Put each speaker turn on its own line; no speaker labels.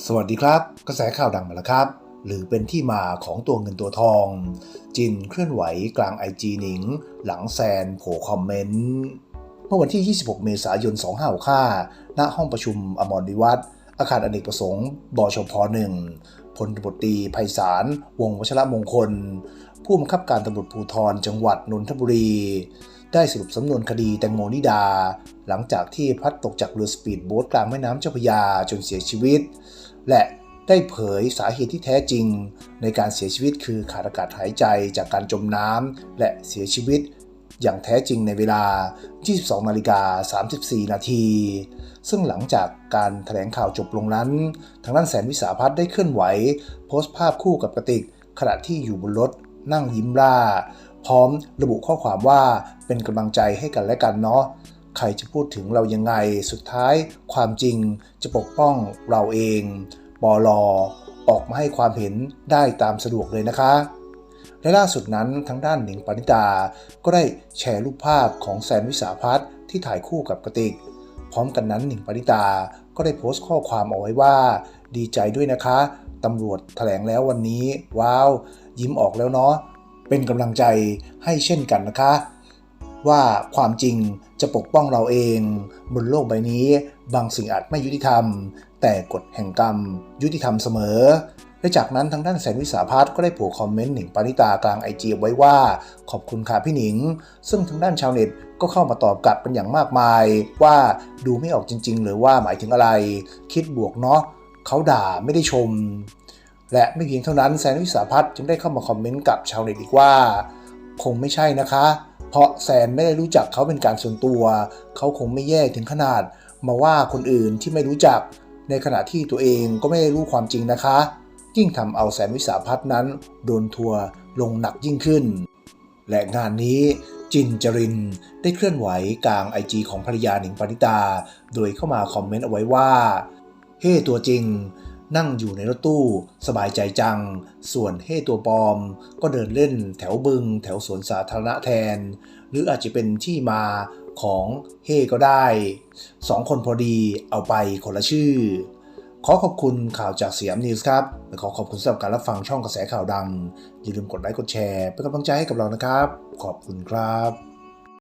สวัสดีครับ กระแสข่าวดังมาแล้วครับ หรือเป็นที่มาของตัวเงินตัวทอง จินเคลื่อนไหวกลางไอจีหนิง หลังแซนโผคอมเมนต์ เมื่อวันที่ 26 เมษายน 2565ณห้องประชุมอมรวิวัฒน์อาคารอเนกประสงค์ บชพ1พลตำรวจตรีไพศาล วงศ์วชระมงคล ผู้บังคับการตำรวจภูธรจังหวัดนนทบุรี ได้สรุปสำนวนคดีแตงโมนิดา หลังจากที่พลัดตกจากเรือสปีดโบ๊ทกลางแม่น้ำเจ้าพยาจนเสียชีวิต และได้เผยสาเหตุที่แท้จริง ในการเสียชีวิตคือขาดอากาศหายใจจากการจมน้ำและเสียชีวิต อย่างแท้จริงในเวลา 22นาฬิกา34 นาที ซึ่งหลังจากการแถลงข่าวจบลงนั้น ทางด้านแสนวิสาพัฒน์ได้เคลื่อนไหว โพสต์ภาพคู่กับกระติกขณะที่อยู่บนรถนั่งยิ้มร่า พร้อมระบุข้อความว่าเป็นกำลังใจให้กันและกันเนาะใครจะพูดถึงเรายังไงสุดท้ายความจริงจะปกป้องเราเองปอลอออกมาให้ความเห็นได้ตามสะดวกเลยนะคะและล่าสุดนั้นทางด้านหนิงปณิตา ก็ได้แชร์รูปภาพของแซนวิสาพัฒน์ที่ถ่ายคู่กับกระติก พร้อมกันนั้นหนิงปณิตาก็ได้โพสต์ข้อความเอาไว้ว่า ดีใจด้วยนะคะตำรวจแถลงแล้ววันนี้ ว้าว ยิ้มออกแล้วเนาะ เป็นกำลังใจให้เช่นกันนะคะ ว่าความจริงจะปกป้องเราเอง บนโลกใบนี้ บางสิ่งอาจไม่ยุติธรรม แต่กฎแห่งกรรม ยุติธรรมเสมอและจากนั้นทางด้านแสนวิสาพัฒน์ก็ได้ผูกคอมเมนต์หนิงปานิตากลางไอจีไว้ว่า ขอบคุณค่ะพี่หนิง ซึ่งทางด้านชาวเน็ตก็เข้ามาตอบกลับกันอย่างมากมาย ว่าดูไม่ออกจริง ๆ หรือว่าหมายถึงอะไร คิดบวกเนาะเขาด่าไม่ได้ชม และไม่เพียงเท่านั้นแสนวิสาพัฒน์จึงได้เข้ามาคอมเมนต์กับชาวเน็ตอีกว่า คงไม่ใช่นะคะ เพราะแซนไม่ได้รู้จักเขาเป็นการส่วนตัว เขาคงไม่แย่ถึงขนาด มาว่าคนอื่นที่ไม่รู้จัก ในขณะที่ตัวเองก็ไม่ได้รู้ความจริงนะคะ ยิ่งทำเอาแสนวิสาพัฒน์นั้น โดนทัวร์ลงหนักยิ่งขึ้น และงานนี้จินจรินได้เคลื่อนไหวกลางไอจีของภรรยาหนิงปณิตา โดยเข้ามาคอมเมนต์เอาไว้ว่า เฮ้ตัวจริง นั่งอยู่ในรถตู้สบายใจจัง ส่วนเฮ้ตัวปลอม ก็เดินเล่นแถวบึง แถวสวนสาธารณะแทน หรืออาจจะเป็นที่มาของเฮ้ก็ได้สองคนพอดีเอาไปคนละชื่อ ขอขอบคุณข่าวจากเสียมนิวส์ครับและขอขอบคุณสำหรับการรับฟังช่องกระแสข่าวดัง อย่าลืมกดไลค์กดแชร์เป็นกำลังใจให้กับเรานะครับ ขอบคุณครับ